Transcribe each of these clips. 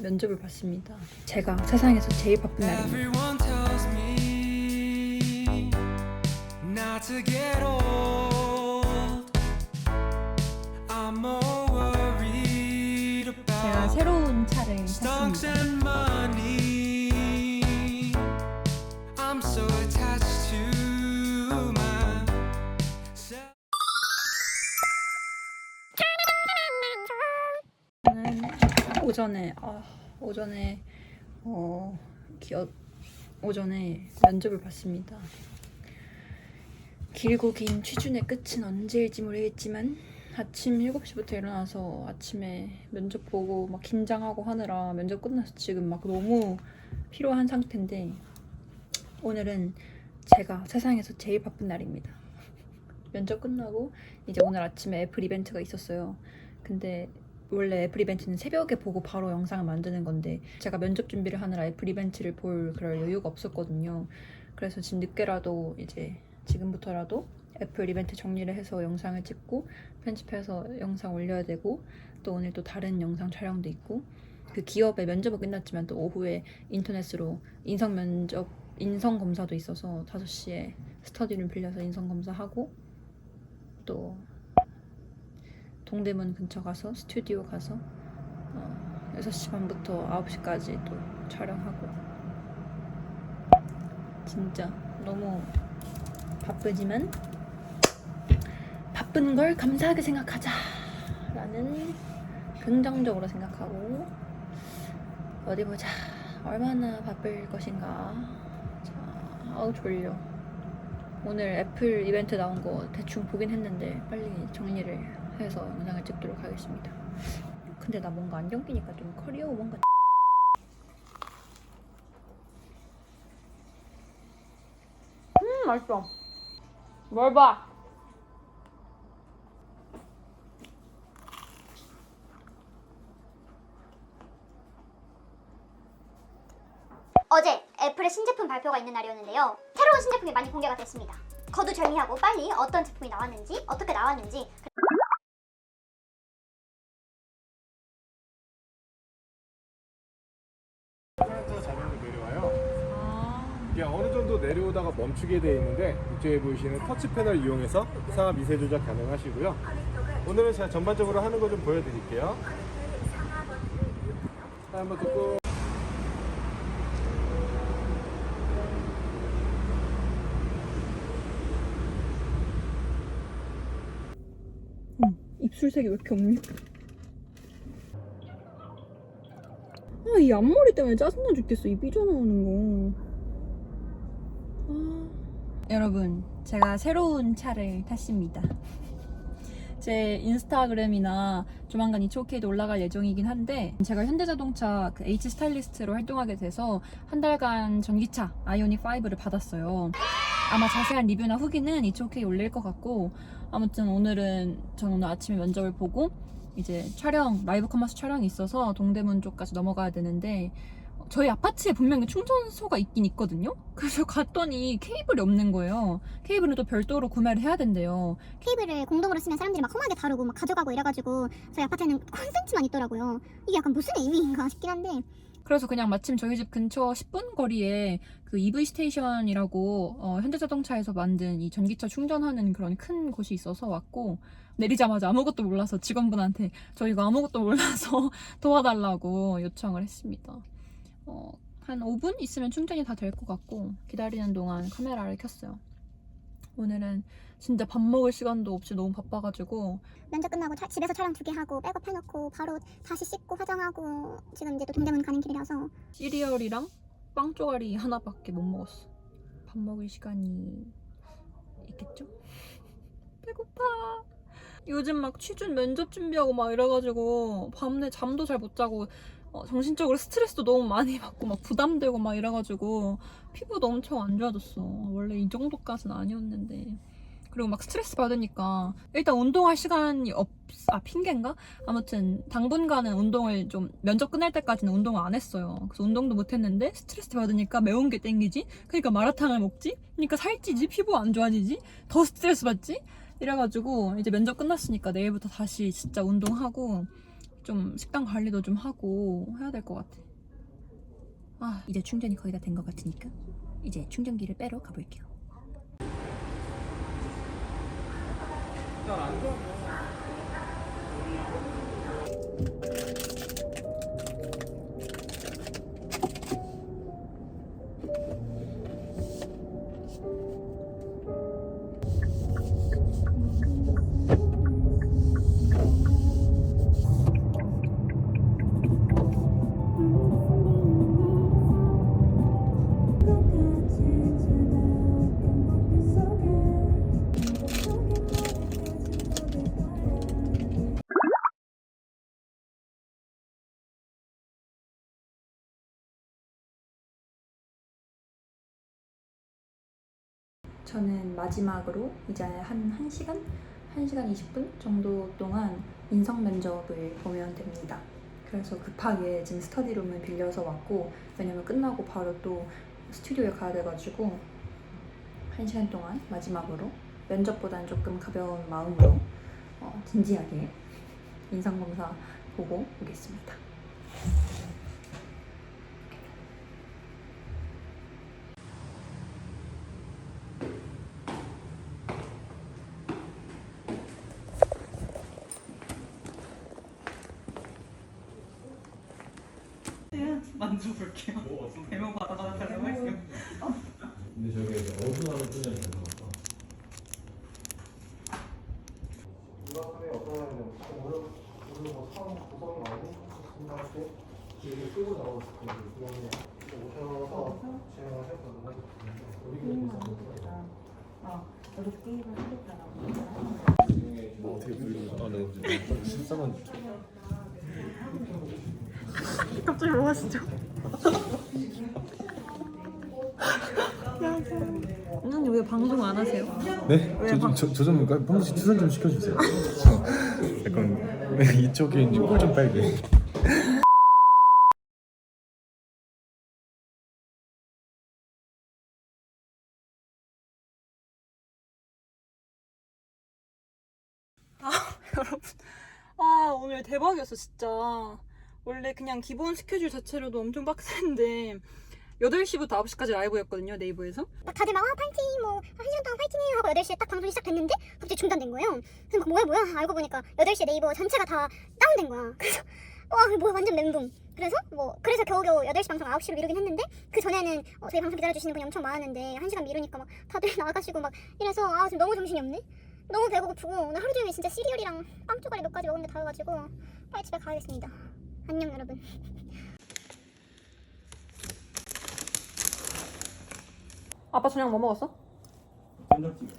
면접을 봤습니다. 제가 세상에서 제일 바쁜 날입니다. 제가 새로운 차를 샀습니다. 오전에 아, 오전에 어 기어 오전에 면접을 봤습니다. 길고 긴 취준의 끝은 언제일지 모르겠지만 아침 7시부터 일어나서 아침에 면접 보고 막 긴장하고 하느라 면접 끝나서 지금 막 너무 피로한 상태인데 오늘은 제가 세상에서 제일 바쁜 날입니다. 면접 끝나고 이제 오늘 아침에 애플 이벤트가 있었어요. 근데 원래 애플 이벤트는 새벽에 보고 바로 영상을 만드는 건데 제가 면접 준비를 하느라 애플 이벤트를 볼 그럴 여유가 없었거든요. 그래서 지금 늦게라도 이제 지금부터라도 애플 이벤트 정리를 해서 영상을 찍고 편집해서 영상 올려야 되고 또 오늘 또 다른 영상 촬영도 있고 그 기업의 면접은 끝났지만 또 오후에 인터넷으로 인성 면접 인성 검사도 있어서 5시에 스터디룸 빌려서 인성 검사하고 또 동대문 근처 가서 스튜디오 가서 어, 6시 반부터 9시까지 또 촬영하고. 진짜 너무 바쁘지만 바쁜 걸 감사하게 생각하자 라는 긍정적으로 생각하고 어디 보자. 얼마나 바쁠 것인가. 자, 아우 졸려. 오늘 애플 이벤트 나온 거 대충 보긴 했는데 빨리 정리를 해서 영상을 찍도록 하겠습니다. 근데 나 뭔가 안경 끼니까 좀 커리어 뭔가 음 맛있어. 뭘 봐? 어제 애플의 신제품 발표가 있는 날이었는데요. 새로운 신제품이 많이 공개가 됐습니다. 거두절미하고 빨리 어떤 제품이 나왔는지, 어떻게 나왔는지, 멈추게 되어 있는데 이쪽에 보이시는 터치 패널 이용해서 이상한 미세 조작 가능하시고요. 오늘은 제가 전반적으로 하는 거 좀 보여드릴게요. 자, 한번 듣고 입술색이 왜 이렇게 없냐? 아, 이 앞머리 때문에 짜증나 죽겠어. 이 삐져나오는 거. 아... 여러분, 제가 새로운 차를 탔습니다. 제 인스타그램이나 조만간 이초케이도 올라갈 예정이긴 한데 제가 현대자동차 그 H 스타일리스트로 활동하게 돼서 한 달간 전기차 아이오닉 5를 받았어요. 아마 자세한 리뷰나 후기는 이초케이 올릴 것 같고 아무튼 오늘은 전 오늘 아침에 면접을 보고 이제 촬영 라이브 커머스 촬영이 있어서 동대문 쪽까지 넘어가야 되는데 저희 아파트에 분명히 충전소가 있긴 있거든요. 그래서 갔더니 케이블이 없는 거예요. 케이블은 또 별도로 구매를 해야 된대요. 케이블을 공동으로 쓰면 사람들이 막 험하게 다루고 막 가져가고 이래가지고 저희 아파트에는 콘센트만 있더라고요. 이게 약간 무슨 의미인가 싶긴 한데 그래서 그냥 마침 저희 집 근처 10분 거리에 그 EV 스테이션이라고 어, 현대자동차에서 만든 이 전기차 충전하는 그런 큰 곳이 있어서 왔고 내리자마자 아무것도 몰라서 직원분한테 저희가 아무것도 몰라서 도와달라고 요청을 했습니다. 어, 한 5분 있으면 충전이 다 될 것 같고 기다리는 동안 카메라를 켰어요. 오늘은 진짜 밥 먹을 시간도 없이 너무 바빠가지고 면접 끝나고 차- 집에서 촬영 두 개 하고 백업 해놓고 바로 다시 씻고 화장하고 지금 이제 또 동대문 가는 길이라서 시리얼이랑 빵 쪼가리 하나밖에 못 먹었어. 밥 먹을 시간이 있겠죠? 배고파. 요즘 막 취준 면접 준비하고 막 이래가지고 밤새 잠도 잘 못 자고 어, 정신적으로 스트레스도 너무 많이 받고 막 부담되고 막 이래가지고 피부도 엄청 안 좋아졌어. 원래 이 정도까지는 아니었는데. 그리고 막 스트레스 받으니까 일단 운동할 시간이 없, 아, 핑계인가? 아무튼 당분간은 운동을 좀 면접 끝날 때까지는 운동을 안 했어요. 그래서 운동도 못 했는데 스트레스 받으니까 매운 게 땡기지? 그러니까 마라탕을 먹지? 그러니까 살찌지? 피부 안 좋아지지? 더 스트레스 받지? 이래가지고 이제 면접 끝났으니까 내일부터 다시 진짜 운동하고 좀 식단 관리도 좀 하고 해야 될 것 같아. 아 이제 충전이 거의 다 된 것 같으니까 이제 충전기를 빼러 가볼게요. 저는 마지막으로 이제 한 1시간? 1시간 20분 정도 동안 인성 면접을 보면 됩니다. 그래서 급하게 지금 스터디룸을 빌려서 왔고 왜냐면 끝나고 바로 또 스튜디오에 가야 돼가지고 1시간 동안 마지막으로 면접보다는 조금 가벼운 마음으로 어, 진지하게 인성검사 보고 오겠습니다. 만져볼게요. 대명 받아가는 사람 할게요. 근데 저기 어두워하는 분야이 될것 같다. 중간에 어떤 오늘 오늘 뭐 사람 구성이 많이 길게 끌고 나왔을 때 그냥 오셔서 진행을 했거든요. 우리 교육에서 어떻게 불리고 아, 네. 실상은 안 하세요? 네? 왜 방- 저좀 범수 씨 추천 좀 시켜주세요. 약간 이쪽에 이제 꿀좀 빨게. 여러분 아 오늘 대박이었어 진짜 원래 그냥 기본 스케줄 자체로도 엄청 빡센데 8시부터 9시까지 라이브였거든요 네이버에서 막 다들 막 아, 파이팅 뭐 한 시간 동안 파이팅해요 하고 8시에 딱 방송이 시작됐는데 갑자기 중단된 거예요. 그래서 막 뭐야 뭐야 알고 보니까 8시에 네이버 전체가 다 다운된 거야. 그래서 와 뭐야 완전 멘붕. 그래서 뭐 그래서 겨우겨우 8시 방송 9시로 미루긴 했는데 그 전에는 어, 저희 방송 기다려주시는 분이 엄청 많았는데 1시간 미루니까 막 다들 나가시고 막 이래서 아 지금 너무 정신이 없네. 너무 배고프고 오늘 하루 종일 진짜 시리얼이랑 빵 쪼가리 몇 가지 먹었는데 다 와가지고 빨리 집에 가야겠습니다. 안녕 여러분. 아빠 저녁 뭐 먹었어? 된장찌개.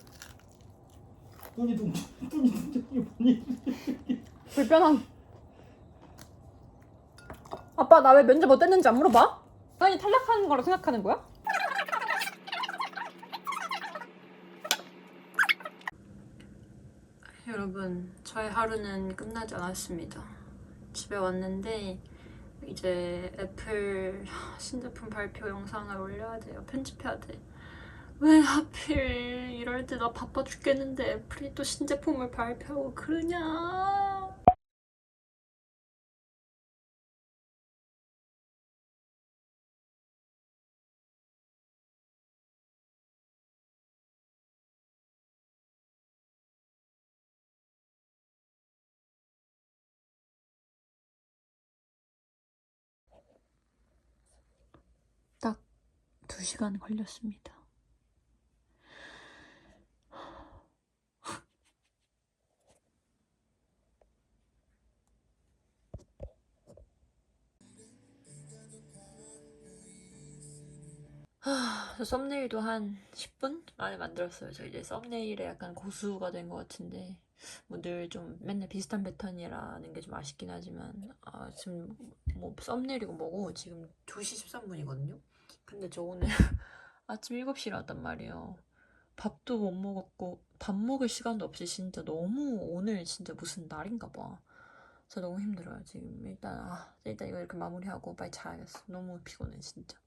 뚜니 둥 뚜니 둥이 뭐니? 불편함 아빠 나 왜 면접 어땠는지 안 물어봐? 당연히 탈락하는 거라 생각하는 거야? 여러분 저의 하루는 끝나지 않았습니다 집에 왔는데 이제 애플 신제품 발표 영상을 올려야 돼요 편집해야 돼 왜 하필 이럴 때 나 바빠 죽겠는데 애플이 또 신제품을 발표하고 그러냐 딱 2시간 걸렸습니다. 썸네일도 한 10분 만에 만들었어요. 저 이제 썸네일에 약간 고수가 된 것 같은데 뭐 늘 좀 맨날 비슷한 패턴이라는 게 좀 아쉽긴 하지만 아, 지금 뭐 썸네일이고 뭐고 지금 2시 13분이거든요. 근데 저 오늘 아침 7시에 일어났단 말이에요. 밥도 못 먹었고 밥 먹을 시간도 없이 진짜 너무 오늘 진짜 무슨 날인가 봐. 저 너무 힘들어요 지금 일단 아 일단 이거 이렇게 마무리하고 빨리 자야겠어. 너무 피곤해 진짜.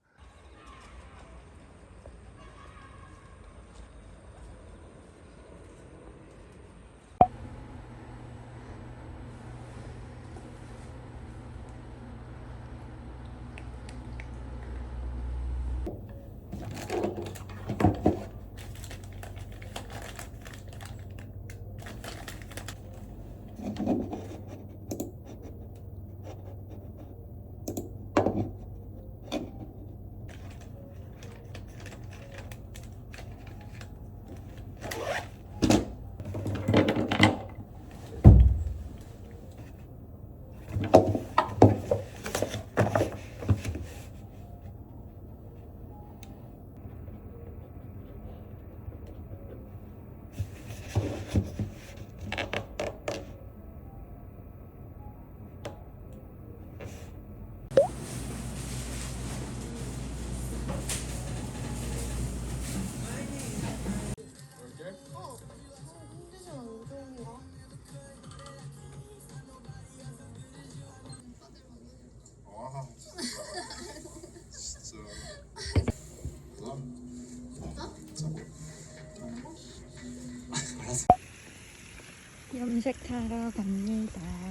검색 타러 갑니다.